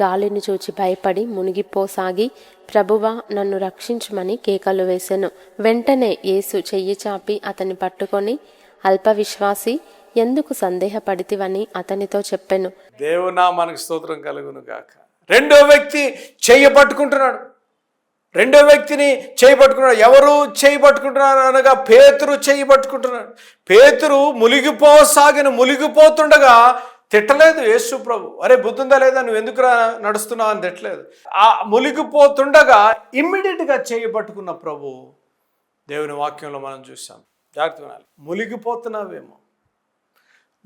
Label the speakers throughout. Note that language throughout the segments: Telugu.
Speaker 1: గాలిని చూచి భయపడి మునిగిపోసాగి ప్రభువా నన్ను రక్షించమని కేకలు వేశాను వెంటనే యేసు చెయ్యి చాపి అతని పట్టుకొని అల్ప విశ్వాసి ఎందుకు సందేహపడితివని అతనితో చెప్పాను.
Speaker 2: దేవునా మనకు స్తోత్రం కలుగును గాక రెండో వ్యక్తి చెయ్యి పట్టుకుంటున్నాడు. రెండో వ్యక్తిని చేయి పట్టుకున్నాడు. ఎవరు చేయి పట్టుకుంటున్నారు అనగా పేతురు చేయి పట్టుకుంటున్నాడు. పేతురు మునిగిపోసాగిన మునిగిపోతుండగా తిట్టలేదు యేసు ప్రభు. అరే బుద్ధుందా లేదా? నువ్వు ఎందుకురా నడుస్తున్నావు అని తిట్టలేదు. ఆ మునిగిపోతుండగా ఇమ్మీడియట్గా చేయి పట్టుకున్న ప్రభు దేవుని వాక్యంలో మనం చూసాం జాగ్రత్త వినాలి మునిగిపోతున్నావేమో.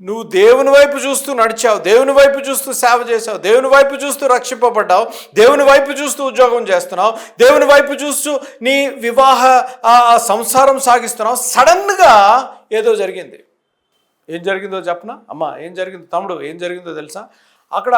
Speaker 2: నువ్వు దేవుని వైపు చూస్తూ నడిచావు దేవుని వైపు చూస్తూ సేవ చేసావు దేవుని వైపు చూస్తూ రక్షింపబడ్డావు దేవుని వైపు చూస్తూ ఉద్యోగం చేస్తున్నావు దేవుని వైపు చూస్తూ నీ వివాహ ఆ, సంసారం సాగిస్తున్నావు. సడన్గా ఏదో జరిగింది. ఏం జరిగిందో చెప్పనా? అమ్మ ఏం జరిగిందో? తమ్ముడు ఏం జరిగిందో తెలుసా? అక్కడ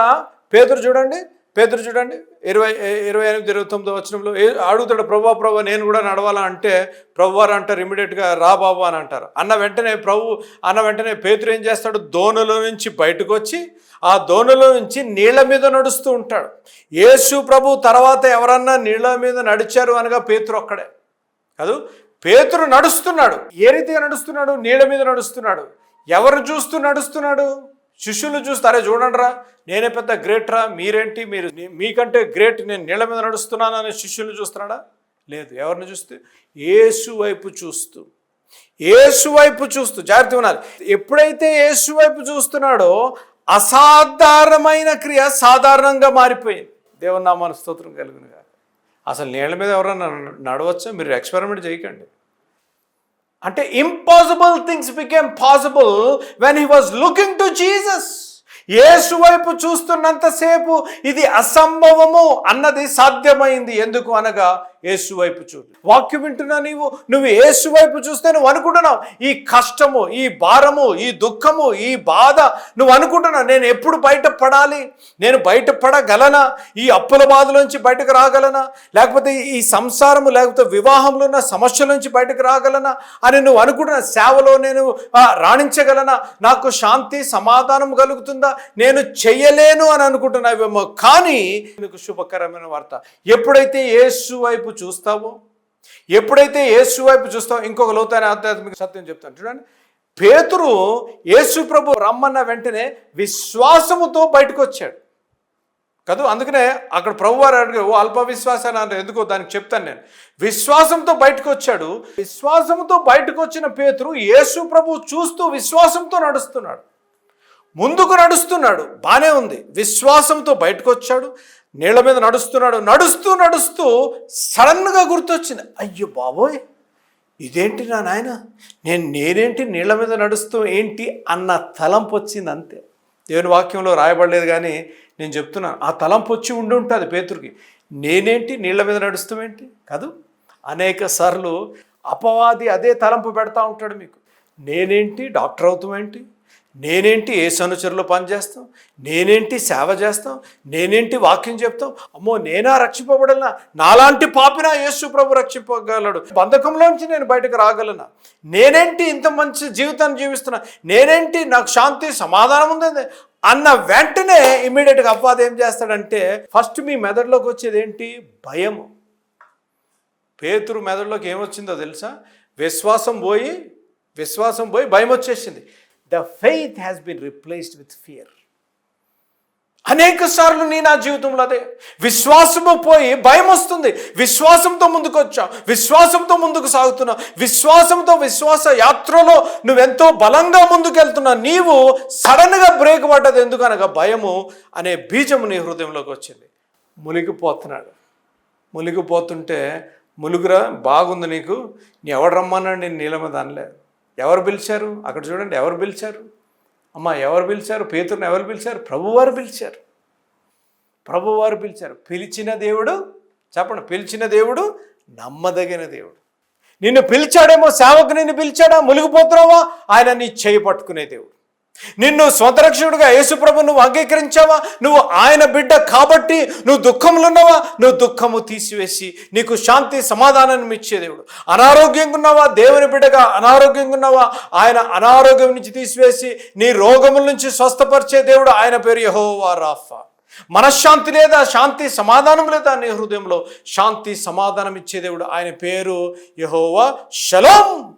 Speaker 2: పేదరు చూడండి పేదరు చూడండి ఇరవై ఇరవై ఎనిమిది ఇరవై తొమ్మిది వచ్చినంలో ఏ అడుగుతాడు ప్రభా ప్రభా నేను కూడా నడవాలా? అంటే ప్రభు వారు అంటారు ఇమీడియట్గా రా బాబు అని అంటారు. అన్న వెంటనే ప్రభు అన్న వెంటనే పేతురు ఏం చేస్తాడు? దోణలో నుంచి బయటకు వచ్చి ఆ దోణలో నుంచి నీళ్ళ మీద నడుస్తూ ఉంటాడు. యేసు ప్రభు తర్వాత ఎవరన్నా నీళ్ళ మీద నడిచారు అనగా పేతురు ఒక్కడే. కాదు పేతురు నడుస్తున్నాడు. ఏ రీతిగా నడుస్తున్నాడు? నీళ్ళ మీద నడుస్తున్నాడు. ఎవరు చూస్తూ నడుస్తున్నాడు? శిష్యులు చూస్తే అరే చూడండి రా నేనే పెద్ద గ్రేట్ రా మీరేంటి మీరు మీకంటే గ్రేట్ నేను నీళ్ళ మీద నడుస్తున్నాను అని శిష్యులు చూస్తున్నాడా? లేదు ఎవరిని చూస్తే? ఏసు వైపు చూస్తూ. ఏసు వైపు చూస్తూ. జాగ్రత్త ఉన్నారు ఎప్పుడైతే ఏసు వైపు చూస్తున్నాడో అసాధారణమైన క్రియ సాధారణంగా మారిపోయింది. దేవుని నామాన స్తోత్రం కలుగునుగా అసలు నీళ్ళ మీద ఎవరన్నా నడవచ్చా? మీరు ఎక్స్పెరిమెంట్ చేయకండి. అంటే impossible things became possible when he was looking to Jesus యేసు వైపు చూస్తున్నంతసేపు ఇది అసంభవము అన్నది సాధ్యమైంది. ఎందుకు అనగా యేసు వైపు చూడు. వాక్యం వింటున్నా నీవు? నువ్వు యేసు వైపు చూస్తే నువ్వు అనుకుంటున్నావు ఈ కష్టము ఈ భారము ఈ దుఃఖము ఈ బాధ నువ్వు అనుకుంటున్నావు నేను ఎప్పుడు బయటపడాలి నేను బయటపడగలనా ఈ అప్పుల బాధలోంచి బయటకు రాగలనా? లేకపోతే ఈ సంసారము లేకపోతే వివాహంలో ఉన్న సమస్యల నుంచి బయటకు రాగలనా? అని నువ్వు అనుకుంటున్న సేవలో నేను రాణించగలనా? నాకు శాంతి సమాధానం కలుగుతుందా? నేను చెయ్యలేను అని అనుకుంటున్నావేమో. కానీ నీకు శుభకరమైన వార్త. ఎప్పుడైతే యేసు వైపు చూస్తావో? ఎప్పుడైతే యేసు వైపు చూస్తావో? ఇంకొక లోతైన ఆధ్యాత్మిక సత్యం చెప్తాను. చూడండి. పేతురు యేసు ప్రభు రమ్మన్న వెంటనే విశ్వాసముతో బయటకు వచ్చాడు కదా? అందుకనే అక్కడ ప్రభు వారు అడిగారు "ఓ అల్ప విశ్వాసాన్ని అంటే ఎందుకో? దానికి చెప్తాను నేను. విశ్వాసంతో బయటకు వచ్చాడు విశ్వాసంతో బయటకు వచ్చిన పేతురు యేసు ప్రభు చూస్తూ విశ్వాసంతో నడుస్తున్నాడు. ముందుకు నడుస్తున్నాడు. బాగానే ఉంది. విశ్వాసంతో బయటకు వచ్చాడు నీళ్ళ మీద నడుస్తున్నాడు నడుస్తూ నడుస్తూ సడన్గా గుర్తొచ్చింది. అయ్యో బాబోయ్! ఇదేంటి నా నాయన? నేను నేనేంటి నీళ్ళ మీద నడుస్తూ ఏంటి అన్న తలంపు వచ్చింది అంతే. దేవుని వాక్యంలో రాయబడలేదు కానీ నేను చెప్తున్నాను ఆ తలంపు వచ్చి ఉండి ఉంటుంది పేతురికి. నేనేంటి నీళ్ళ మీద నడుస్తూ ఏంటి? కాదు అనేక సార్లు అపవాది అదే తలంపు పెడతా ఉంటాడు మీకు. నేనేంటి డాక్టర్ అవుతామేంటి నేనేంటి ఏ సనుచరులు పనిచేస్తాం? నేనేంటి సేవ చేస్తాం? నేనేంటి వాక్యం చెప్తాం? అమ్మో నేనా రక్షింపబడలనా? నాలాంటి పాపినా యేసు ప్రభు రక్షింపగలడు. బంధకంలోంచి నేను బయటకు రాగలనా? నేనేంటి ఇంత మంచి జీవితాన్ని జీవిస్తున్నా? నేనేంటి నాకు శాంతి సమాధానం ఉంది అన్న వెంటనే ఇమ్మీడియట్గా అపవాదం ఏం చేస్తాడంటే ఫస్ట్ మీ మెదడులోకి వచ్చేది ఏంటి? భయము. పేతురు మెదడులోకి ఏమొచ్చిందో తెలుసా? విశ్వాసం పోయి విశ్వాసం పోయి భయం వచ్చేసింది the faith has been replaced with fear అనేక సార్లు నీ నా జీవితంలో అదే. విశ్వాసము పోయి భయం వస్తుంది. విశ్వాసంతో ముందుకు వచ్చా. విశ్వాసంతో ముందుకు సాగుతున్నావు విశ్వాసంతో విశ్వాస యాత్రలో నువ్వెంతో బలంగా ముందుకు నీవు సడన్గా బ్రేక్ పడ్డది ఎందుకనగా భయము అనే బీజము నీ హృదయంలోకి వచ్చింది. మునిగిపోతున్నాడు. మునిగిపోతుంటే ములుగురా బాగుంది నీకు. నీ ఎవడు రమ్మన్నాడు? నేను నీళ్ళ మీద అనలేదు. ఎవరు పిలిచారు? అక్కడ చూడండి ఎవరు పిలిచారు? అమ్మ ఎవరు పిలిచారు? పేతురుని ఎవరు పిలిచారు? ప్రభువారు పిలిచారు. ప్రభువారు పిలిచారు. పిలిచిన దేవుడు చెప్పండి పిలిచిన దేవుడు నమ్మదగిన దేవుడు. నిన్ను పిలిచాడేమో సేవకు నిన్ను పిలిచాడా? మునిగిపోతున్నావా? ఆయన నీ చేయి పట్టుకునే దేవుడు. నిన్ను స్వంతరక్షకుడుగా యేసుప్రభు నువ్వు అంగీకరించావా? నువ్వు ఆయన బిడ్డ కాబట్టి నువ్వు దుఃఖంలో ఉన్నావా? నువ్వు దుఃఖము తీసివేసి నీకు శాంతి సమాధానాన్ని ఇచ్చే దేవుడు. అనారోగ్యంగా ఉన్నావా? దేవుని బిడ్డగా అనారోగ్యంగా ఉన్నావా? ఆయన అనారోగ్యం నుంచి తీసివేసి నీ రోగముల నుంచి స్వస్థపరిచే దేవుడు ఆయన పేరు యహోవా రాఫా. మనశ్శాంతి లేదా? శాంతి సమాధానం లేదా? నీ హృదయంలో శాంతి సమాధానం ఇచ్చే దేవుడు ఆయన పేరు యహోవా. షలోం!